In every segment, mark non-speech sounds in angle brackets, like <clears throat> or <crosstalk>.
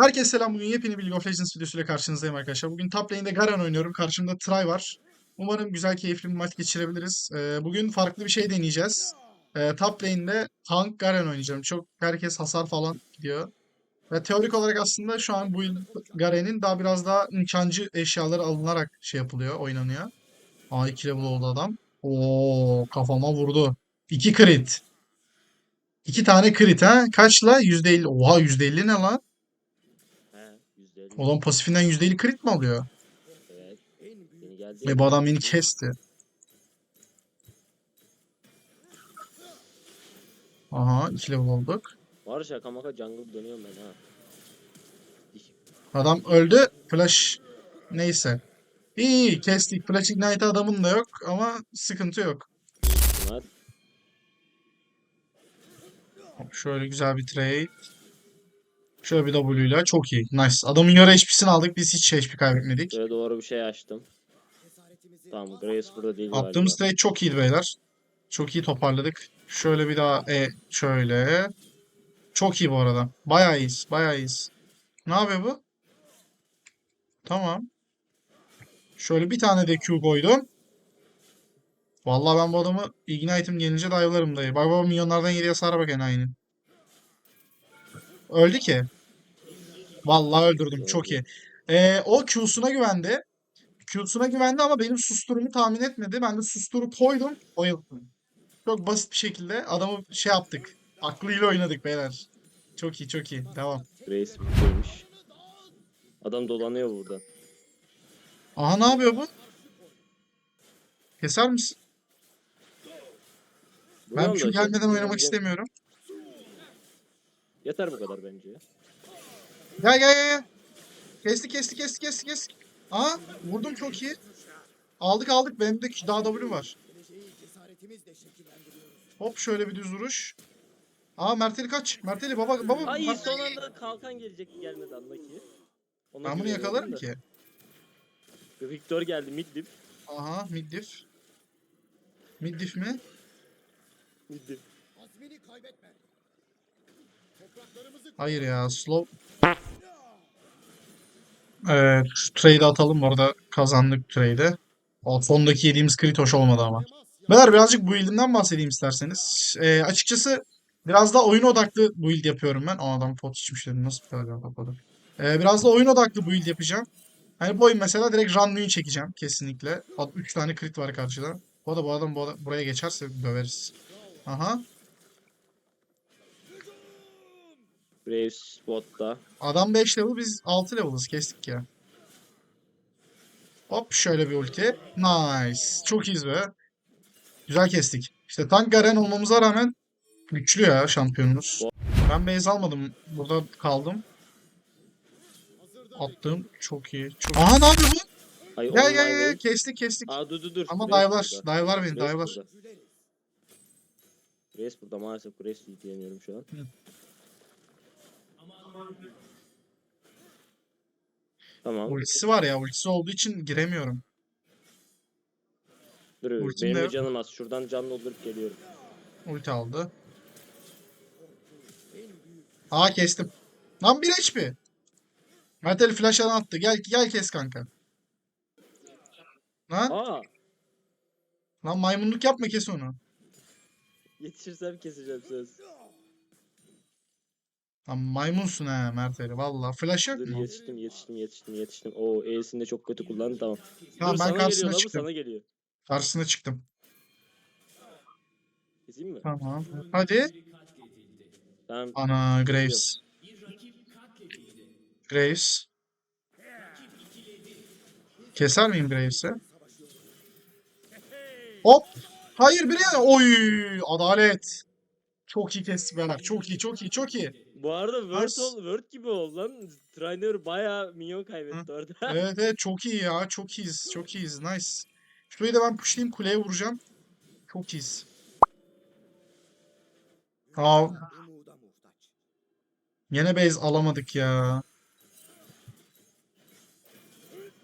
Herkese selam. Bugün yepyeni League of Legends videosuyla karşınızdayım arkadaşlar. Bugün top lane'de Garen oynuyorum. Karşımda Try var. Umarım güzel, keyifli bir maç geçirebiliriz. Ee, bugün farklı bir şey deneyeceğiz. Ee, top lane'de tank Garen oynayacağım. Çok herkes hasar falan gidiyor. Ve teorik olarak aslında şu an bu Garen'in daha biraz daha nişancı eşyaları alınarak şey yapılıyor, oynanıyor. Aa 2 level oldu adam. Oo kafama vurdu. 2 crit. 2 tane crit ha. Kaçla? %50. Oha %50 ne lan? Adam pasifinden %50 crit mi alıyor? Evet. Ve bu adam beni kesti. Aha 2 level olduk. Var şaka maka jungle dönüyorum ben ha. Adam öldü. Flash neyse. İyi iyi kestik. Flash Ignite adamın da yok ama sıkıntı yok. Şöyle güzel bir trade. Şöyle bir W ile çok iyi. Nice. Adamın yarı HP'sini aldık. Biz hiç HP kaybetmedik. şöyle doğru bir şey açtım. Tamam Grace burada değil Attığımız galiba. trade çok iyiydi beyler. Çok iyi toparladık. Şöyle bir daha e şöyle. Çok iyi bu arada. Bayağı iyiyiz. Bayağı iyiyiz. Ne yapıyor bu? Tamam. Şöyle bir tane de Q koydum. Vallahi ben bu adamı Ignite'im gelince dive'larım dayı. Bak bak milyonlardan yediği hasara bak enayi'nin. Öldü ki. Vallahi öldürdüm. Çok iyi. Ee, o Q'suna güvendi. Q'suna güvendi ama benim susturumu tahmin etmedi. Ben de susturu koydum. Oyaladım. Çok basit bir şekilde adamı şey yaptık. Aklıyla oynadık beyler. Çok iyi çok iyi. Devam. Bittiymiş. Adam dolanıyor burada. Aha ne yapıyor bu? Keser misin? Ben şu çok gelmeden oynamak istemiyorum. Yeter bu kadar bence ya. Gel gel gel. Kesti kesti kesti kesti kesti. Aa vurdum çok iyi. Aldık aldık. Benim de daha W var. Hop şöyle bir düz vuruş. Aa Merteli kaç. Merteli baba baba. Ay Mert- son anda kalkan gelecek gelmedi anla ki. Ona Ben bunu yakalarım da. ki. Victor geldi mid dip. Aha mid diff. Mid diff mi? Mid dip. Hayır ya slow. Evet şu trade'i atalım orada kazandık trade'i. O sondaki yediğimiz crit hoş olmadı ama. Beyler birazcık build'imden bahsedeyim isterseniz. Ee, açıkçası biraz da oyun odaklı build yapıyorum ben. Aa adam pot içmiş dedim nasıl bir kapadı. Ee, biraz da oyun odaklı build yapacağım. Hani bu oyun mesela direkt Randuin'i çekeceğim kesinlikle. 3 tane crit var karşıda. Bu arada bu adam bu adam buraya geçerse döveriz. Aha. Graves botta. Adam 5 level biz 6 level'ız kestik ya. Hop şöyle bir ulti. Nice. Çok iyiyiz be. Güzel kestik. İşte tank Garen olmamıza rağmen güçlü ya şampiyonumuz. Ben base almadım. Burada kaldım. Attım. Çok iyi. Çok... Aha ne yapıyor bu? Ay Gel gel gel. Kestik kestik. Aa dur dur dur. Ama dive'lar. Dive'lar beni. Dive'lar. Grace burada maalesef Grace diyemiyorum şu an. Tamam. Ultisi var ya. Ultisi olduğu için giremiyorum. Dur ultim benim de canım az. Şuradan can doldurup geliyorum. Ulti aldı. Aa kestim. Lan 1 HP. Mertel flash alan attı. Gel gel kes kanka. Lan, Aa! lan maymunluk yapma kes onu. Yetişirsem keseceğim söz. Lan maymunsun ha Merteli valla. Flash yok Dur mu? yetiştim yetiştim yetiştim yetiştim. Oo E'sini de çok kötü kullandı tamam. Tamam Dur, ben sana karşısına geliyor, lan bu çıktım. sana geliyor. Karşısına çıktım. Keseyim mi? Tamam. Hadi. Tamam. Ana Graves. Graves. Keser miyim Graves'i? Hop. Hayır biri yani. Oy. Adalet. Çok iyi kestik beyler. Çok iyi çok iyi çok iyi. Bu arada Word, ol, Word gibi oldu lan. Trainer bayağı minyon kaybetti orada. <laughs> Evet evet çok iyi ya. Çok iyiyiz. Çok iyiyiz. Nice. Şurayı da ben pushlayayım. Kuleye vuracağım. Çok iyiyiz. Aa, yine base alamadık ya.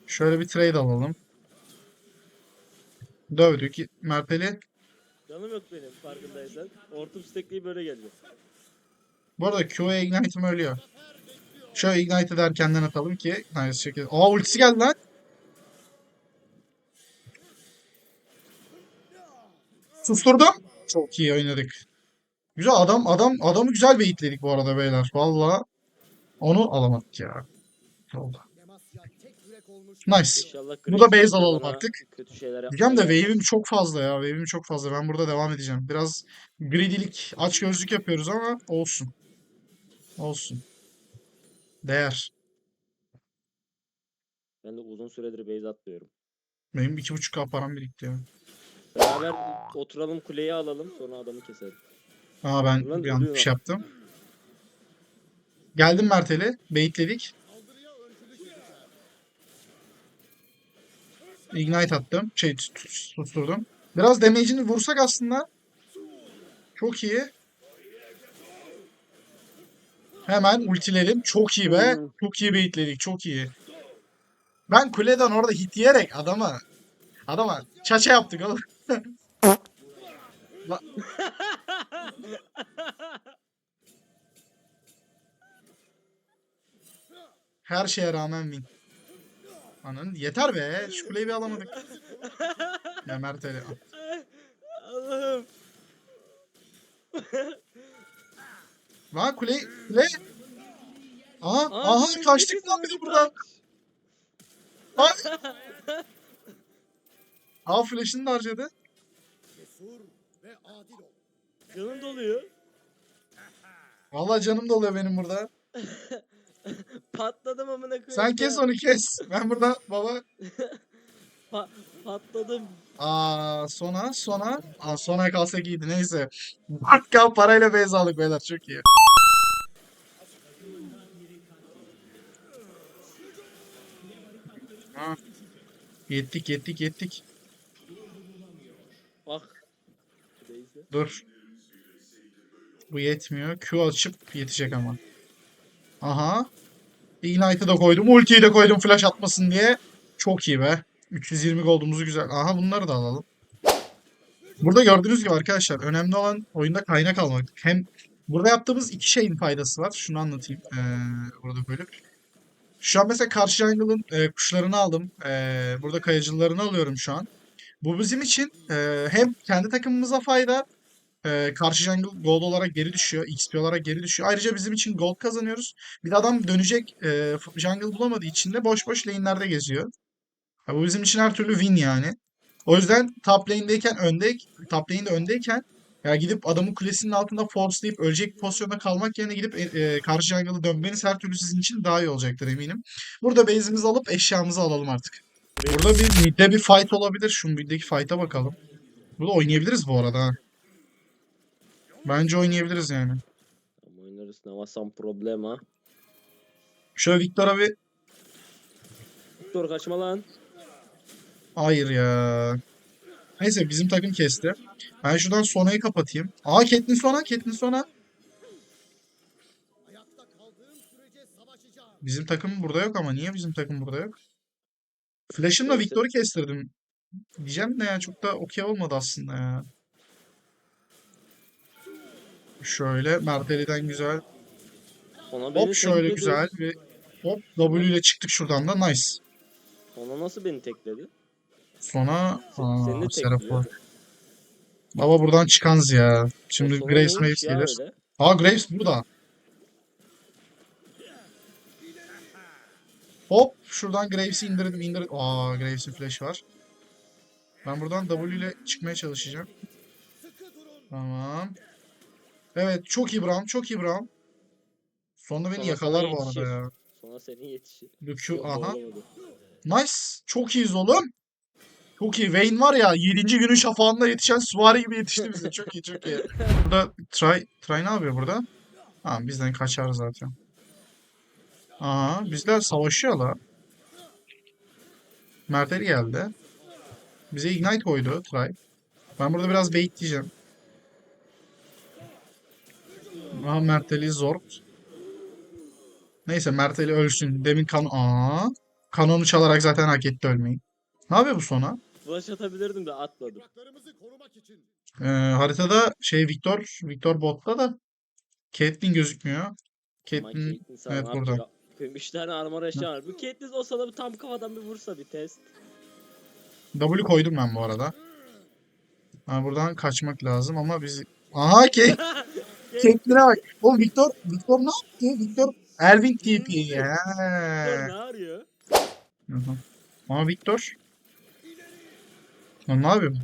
Şöyle bir trade alalım. Dövdük. Merteli. Canım yok benim farkındaysan. Hortum stackleyip böyle geldi. Bu arada Q'ya Ignite'im ölüyor. Şöyle Ignite'ı da erkenden atalım ki nice şekilde. Aa ultisi geldi lan. Susturdum. Çok iyi oynadık. Güzel adam adam adamı güzel baitledik bu arada beyler. Valla onu alamadık ya. Oldu. Nice. Burada Graves base alalım artık. Diyeceğim de wave'im çok fazla ya. Wave'im çok fazla. Ben burada devam edeceğim. Biraz greedy'lik, açgözlük yapıyoruz ama olsun. Olsun. Değer. Ben de uzun süredir base atmıyorum. Benim 2.5k param birikti ya. Beraber oturalım kuleyi alalım sonra adamı keselim. Aa ben Lan bir ölüyor. bir şey yaptım. Geldim Mert'eli. Baitledik. Ignite attım. Şey tut- tut- tuturdum. Biraz damage'ini vursak aslında. Çok iyi. Hemen ultiledim. Çok iyi be. Hmm. Çok iyi baitledik. Çok iyi. Ben kuleden orada hit yiyerek adama adama çaça yaptık oğlum. <laughs> Her şeye rağmen win. Ananı yeter be. Şu kuleyi bir alamadık. Ya Mert öyle. Allah'ım. Lan kule kule. Aha, Aa, aha kaçtık kaç. lan de buradan. Ay. Aa flash'ını da harcadı. Canım doluyor. Vallahi canım doluyor benim burada. <laughs> Patladım amına koyayım. Sen kes onu kes. Ben burada baba. <laughs> Pa- patladım. Aa sona sona. Aa sona kalsak iyiydi neyse. Hakka parayla base aldık beyler çok iyi. Ha. Yettik yettik yettik. Neyse. Dur. Bu yetmiyor. Q açıp yetecek ama. Aha. Ignite'ı da koydum. Ultiyi de koydum flash atmasın diye. Çok iyi be. 320 gold'umuzu güzel. Aha bunları da alalım. Burada gördüğünüz gibi arkadaşlar önemli olan oyunda kaynak almak. Hem burada yaptığımız iki şeyin faydası var. Şunu anlatayım. Ee, burada bölüp. Şu an mesela karşı jungle'ın e, kuşlarını aldım. Ee, burada kayıcılarını alıyorum şu an. Bu bizim için e, hem kendi takımımıza fayda ee, karşı jungle gold olarak geri düşüyor. XP olarak geri düşüyor. Ayrıca bizim için gold kazanıyoruz. Bir de adam dönecek e, jungle bulamadığı için de boş boş lane'lerde geziyor. Ha, bu bizim için her türlü win yani. O yüzden top lane'deyken önde, top lane'de öndeyken ya gidip adamın kulesinin altında forcelayıp ölecek pozisyonda kalmak yerine gidip e, e, karşı jungle'ı dönmeniz her türlü sizin için daha iyi olacaktır eminim. Burada base'imizi alıp eşyamızı alalım artık. Burada bir midde bir fight olabilir. Şu middeki fight'a bakalım. Burada oynayabiliriz bu arada ha. Bence oynayabiliriz yani. Oynarız. Ne var some problem ha. Şöyle Victor'a bir... Dur kaçma lan. Hayır ya. Neyse bizim takım kesti. Ben şuradan Sona'yı kapatayım. Aa Caitlyn Sona, Caitlyn Sona. Bizim takım burada yok ama niye bizim takım burada yok? Flash'ımla. Victor'u kestirdim. Diyeceğim de ya çok da okey olmadı aslında ya. Şöyle Merteli'den güzel. Ona beni Hop şöyle tekledi. güzel bir hop W ile çıktık şuradan da nice. Ona nasıl beni tekledi? Sonra Se- seni de aa, Serap'ı. tekliyor. Baba buradan çıkanız ya. Şimdi sonra Graves neymiş Maves ya gelir. öyle? Aa Graves burada. Hop şuradan Graves'i indirdim indirdim. Aa Graves'in flash var. Ben buradan W ile çıkmaya çalışacağım. Tamam. Evet çok iyi Braum çok iyi Braum. Sonra beni Sonra yakalar sana bu arada yetişir. ya. Sonra senin Q Yok, aha. olamadı. Nice. Çok iyiyiz oğlum. Çok iyi. Vayne var ya 7. günün şafağında yetişen süvari gibi yetişti bize. Çok iyi çok iyi. Burada Try, Try ne yapıyor burada? Ha bizden kaçar zaten. Aha bizler savaşıyor la. Merteli geldi. Bize Ignite koydu Try. Ben burada biraz bait diyeceğim. Aha Merteli zor. Neyse Merteli ölsün. Demin kan... Aa, kanonu çalarak zaten hak etti ölmeyi. Ne yapıyor bu sona? Flash atabilirdim de atmadım. Topraklarımızı korumak için Ee, haritada şey Victor, Victor botta da Caitlyn gözükmüyor. Caitlyn Caitlyn evet burada. 3 tane armor eşya var. Bu Caitlyn o sana bir tam kafadan bir vursa bir test. W koydum ben bu arada. Ha, buradan kaçmak lazım ama biz... Aha Kate. <laughs> Caitlyn'e bak. Oğlum Victor, Victor ne yaptı? Victor Elvin TP. Ne arıyor? Aha. Ama Victor. Lan ne yapıyor?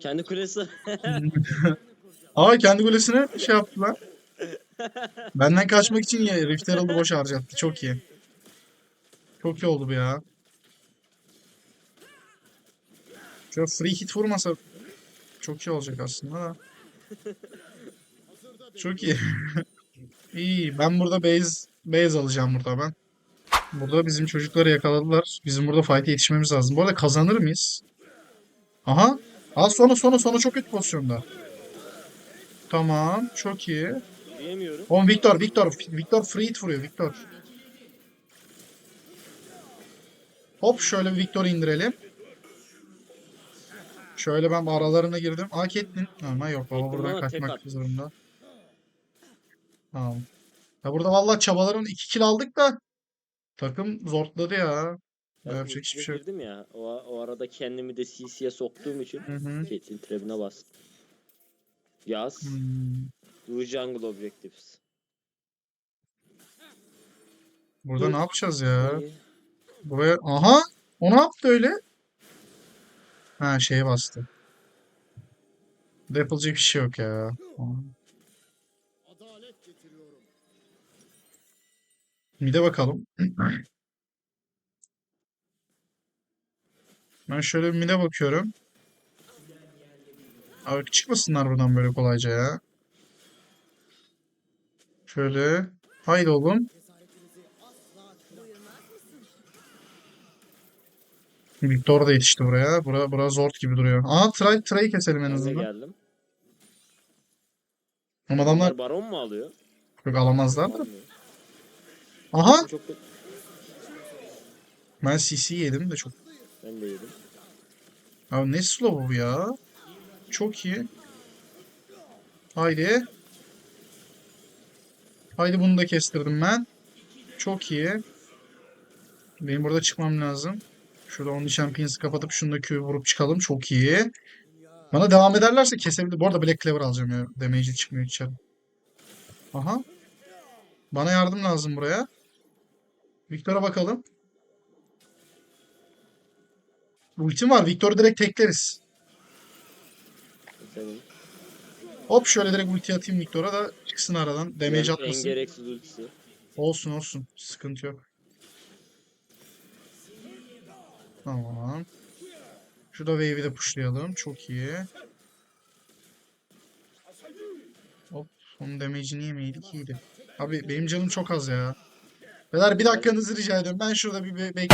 Kendi kulesi. <laughs> Aa kendi kulesine şey yaptı lan. Benden kaçmak için ya Rift Herald'ı boş harcattı. Çok iyi. Çok iyi oldu bu ya. Şöyle free hit vurmasa çok iyi olacak aslında da. Çok iyi. <laughs> İyi. Ben burada base base alacağım burada ben. Burada bizim çocukları yakaladılar. Bizim burada fight'e yetişmemiz lazım. Bu arada kazanır mıyız? Aha. Al sonra sonra sonra çok kötü pozisyonda. Tamam. Çok iyi. Diyemiyorum. Oğlum Victor, Victor, Victor free hit vuruyor Victor. Hop şöyle bir Victor'u indirelim. Şöyle ben aralarına girdim. Aa Caitlyn. Ama yok baba buradan kaçmak zorunda. Tamam. Ya burada vallahi çabaların 2 kill aldık da takım zorladı ya. Ben Yapacak hiçbir şey yok. girdim ya. O, o arada kendimi de CC'ye soktuğum için Hı hı. Caitlyn trebine bastım. Yaz. Hmm. Do jungle objectives. Burada ne yapacağız ya? İyi. Buraya... Aha! O ne yaptı öyle? Ha şeye bastı. Burada yapılacak bir şey yok ya. Bir de bakalım. Ben şöyle bir mide bakıyorum. Abi çıkmasınlar buradan böyle kolayca ya. Şöyle. Haydi oğlum. Victor da yetişti buraya. Bura, bura zor gibi duruyor. Aa try, try'ı keselim en azından. geldim. Ama adamlar baron mu alıyor? çok alamazlar da. Almıyor. Aha! Çok Ben CC yedim de çok. ben de yedim. Abi ne slow bu ya? Çok iyi. Haydi. Haydi bunu da kestirdim ben. Çok iyi. Benim burada çıkmam lazım. Şurada Only Champions'ı kapatıp şunu da Q vurup çıkalım. Çok iyi. Bana devam ederlerse kesebilir. Bu arada Black Clover alacağım ya. Damage'i çıkmıyor içeri. Aha. Bana yardım lazım buraya. Victor'a bakalım. Ultim var. Victor'u direkt tekleriz. Hop şöyle direkt ulti atayım Victor'a da çıksın aradan. Damage En- En atmasın. gereksiz ultisi. Olsun olsun. Sıkıntı yok. Tamam. Şurada wave'i de pushlayalım. Çok iyi. Hop. Onun damage'ini yemeydik iyiydi. Abi benim canım çok az ya. Beyler bir dakikanızı rica ediyorum. Ben şurada bir be bekleyeyim.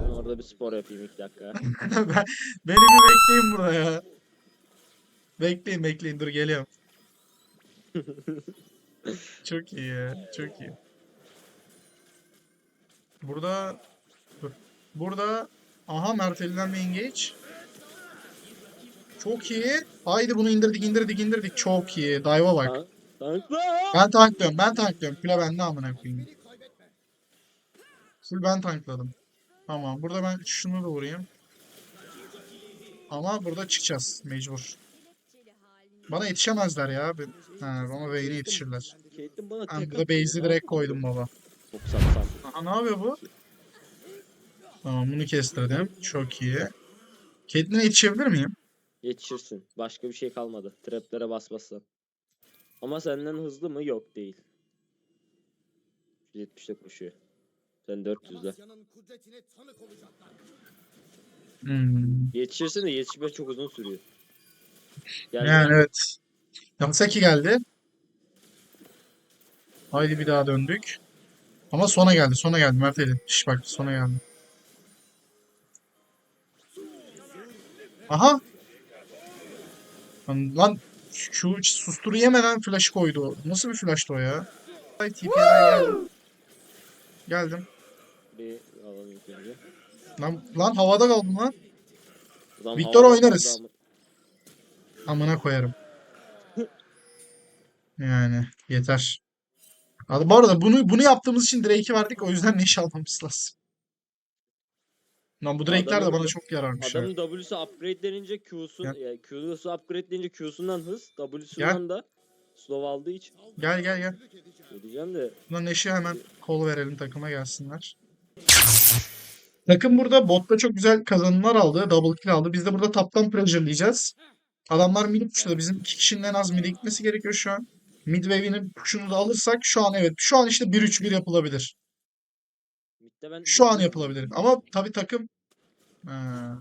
Ben orada bir spor yapayım iki dakika. <laughs> Ben- Beni bir bekleyin burada ya. Bekleyin bekleyin dur geliyorum. Çok iyi ya. Çok iyi. Burada dur. Burada aha Merteli'den bir engage. Çok iyi. Haydi bunu indirdik indirdik indirdik. Çok iyi. Dive'a bak. Tank- Tankla! Ben tanklıyorum. Ben tanklıyorum. Kule bende amına koyayım. Full ben tankladım. Tamam. Burada ben şunu da vurayım. Ama burada çıkacağız. Mecbur. Bana yetişemezler ya. Ben- Ha, ama Vayne'e yetişirler. Caitlyn bana Ben burada base'i direkt koydum baba. Çok satsam. Aha ne yapıyor bu? Tamam bunu kestirdim. Çok iyi. Caitlyn'e yetişebilir miyim? Yetişirsin. Başka bir şey kalmadı. Traplere basmazsan. Ama senden hızlı mı? Yok değil. 170'te koşuyor. Sen 400'de. Hmm. Yetişirsin de yetişme çok uzun sürüyor. Geldi. Yani evet. Yamasaki geldi. Haydi bir daha döndük. Ama sona geldi. Sona geldi Mert Ali. Şş bak sona geldi. Aha. Lan, lan şu hiç susturu yemeden flash koydu. Nasıl bir flash'tı o ya? TP'den geldim. Geldim. Bir alalım önce. Lan, lan havada kaldım lan. Adam Victor havada oynarız. kaldı Amına koyarım. Yani yeter. Bu arada bunu bunu yaptığımız için Drake'i verdik. O yüzden Neşe almamız lazım. Lan bu Drake'ler de bana çok yararmış. Adamın W'su upgrade'lenince Q'sun, Gel. yani Q'su upgrade'lenince Q'sundan hız, W'sundan da slow aldığı için. Gel gel gel. Ne diyeceğim de Buna Neşe hemen kol verelim takıma gelsinler. Takım burada botta çok güzel kazanımlar aldı. Double kill aldı. Biz de burada taptan pressure'layacağız. Adamlar mid push'ta. Bizim iki kişinin en az mid'e gitmesi gerekiyor şu an. Mid wave'inin push'unu da alırsak şu an evet. Şu an işte 1-3-1 yapılabilir. Midde ben Şu an yapılabilir. Ama tabii takım Ha.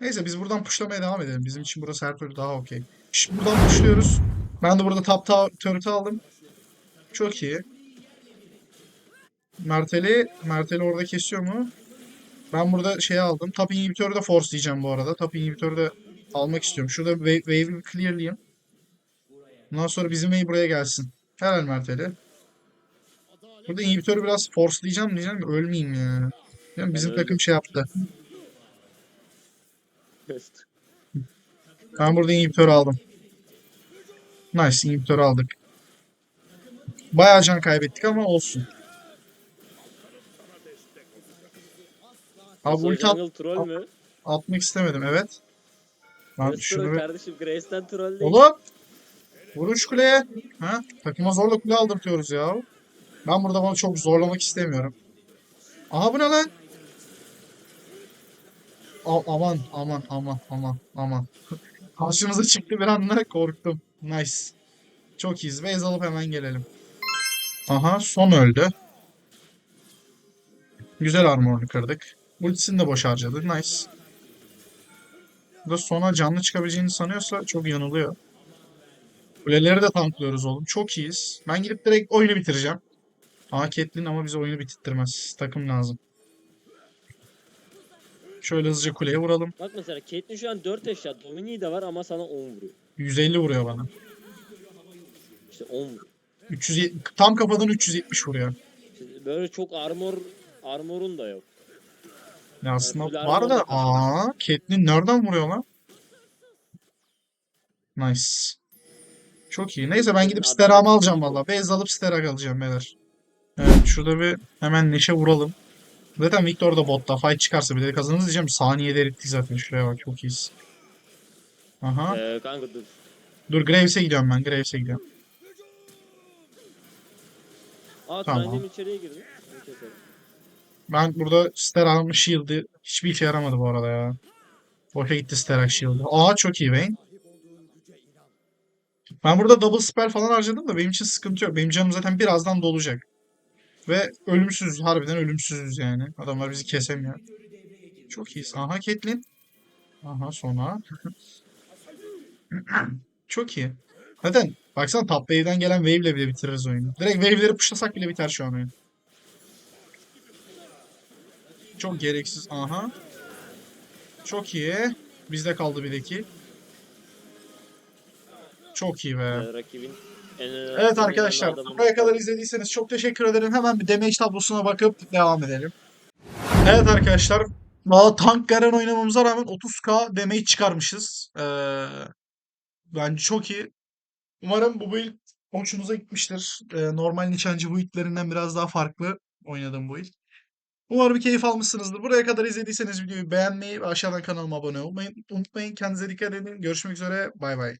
Neyse biz buradan pushlamaya devam edelim. Bizim için burası her türlü daha okey. Şimdi buradan pushluyoruz. Ben de burada top ta turret'ı aldım. Çok iyi. Merteli, Merteli orada kesiyor mu? Ben burada şey aldım. Top inhibitörü de force diyeceğim bu arada. Top inhibitörü de almak istiyorum. Şurada wave, wave'i clearlayayım. Bundan sonra bizim wave buraya gelsin. Helal Merteli. Burada inhibitörü biraz force diyeceğim Ölmeyeyim ya. Yani bizim öldüm. takım şey yaptı. Ben burada inhibitör aldım. Nice inhibitör aldık. Bayağı can kaybettik ama olsun. Abi ulti at- troll mü? atmak istemedim evet. Ben Nasıl şunu bir... kardeşim Grace'den troll değil. Oğlum! Vurun şu kuleye. Ha? Takıma zorla kule aldırtıyoruz ya. Ben burada bunu çok zorlamak istemiyorum. Aha bu ne lan? A- aman aman aman aman aman. <laughs> Karşımıza çıktı bir anda korktum. Nice. Çok iyiyiz. Base alıp hemen gelelim. Aha son öldü. Güzel armorunu kırdık. Ultisini de boş harcadı. Nice. Bu da sona canlı çıkabileceğini sanıyorsa çok yanılıyor. Kuleleri de tanklıyoruz oğlum. Çok iyiyiz. Ben gidip direkt oyunu bitireceğim. Aa Caitlyn ama bize oyunu bitirtmez. Takım lazım. Şöyle hızlıca kuleye vuralım. Bak mesela Caitlyn şu an 4 eşya. Domini'yi de var ama sana 10 vuruyor. 150 vuruyor bana. İşte 10 vuruyor. 370, tam kafadan 370 vuruyor. İşte böyle çok armor armorun da yok. Ya aslında full var da aa Caitlyn nereden vuruyor lan? Nice. Çok iyi. Neyse ben gidip steramı alacağım valla. Base alıp sterak alacağım beyler. Evet şurada bir hemen neşe vuralım. Zaten Victor da botta. Fight çıkarsa bile kazanırız diyeceğim. Saniyede erittik zaten. Şuraya bak çok iyiyiz. Aha. Ee, kanka dur. Dur Graves'e gidiyorum ben. Graves'e gidiyorum. Aa Tamam. Trundle içeriye girdi. Ben burada Sterak'ın shield'ı hiçbir işe yaramadı bu arada ya. Boşa gitti Sterak shield'ı. Aa çok iyi Vayne. Ben burada double spell falan harcadım da benim için sıkıntı yok. Benim canım zaten birazdan dolacak. Ve ölümsüz. Harbiden ölümsüzüz yani. Adamlar bizi kesemiyor. Çok iyiyiz. Aha Caitlyn. Aha sona. <clears throat> Çok iyi. Zaten baksana top wave'den gelen wave ile bile bitiririz oyunu. Direkt wave'leri pushlasak bile biter şu an oyun. Çok gereksiz. Aha. Çok iyi. Bizde kaldı bir de kill. Çok iyi be. Ee, rakibin Evet arkadaşlar buraya kadar izlediyseniz çok teşekkür ederim. Hemen bir damage tablosuna bakıp devam edelim. Evet arkadaşlar valla tank Garen oynamamıza rağmen 30k damage çıkarmışız. Ee, bence çok iyi. Umarım bu build hoşunuza gitmiştir. Ee, normal nişancı buildlerinden biraz daha farklı oynadım bu build. Umarım keyif almışsınızdır. Buraya kadar izlediyseniz videoyu beğenmeyi ve aşağıdan kanalıma abone olmayı unutmayın. Kendinize dikkat edin. Görüşmek üzere. Bay bay.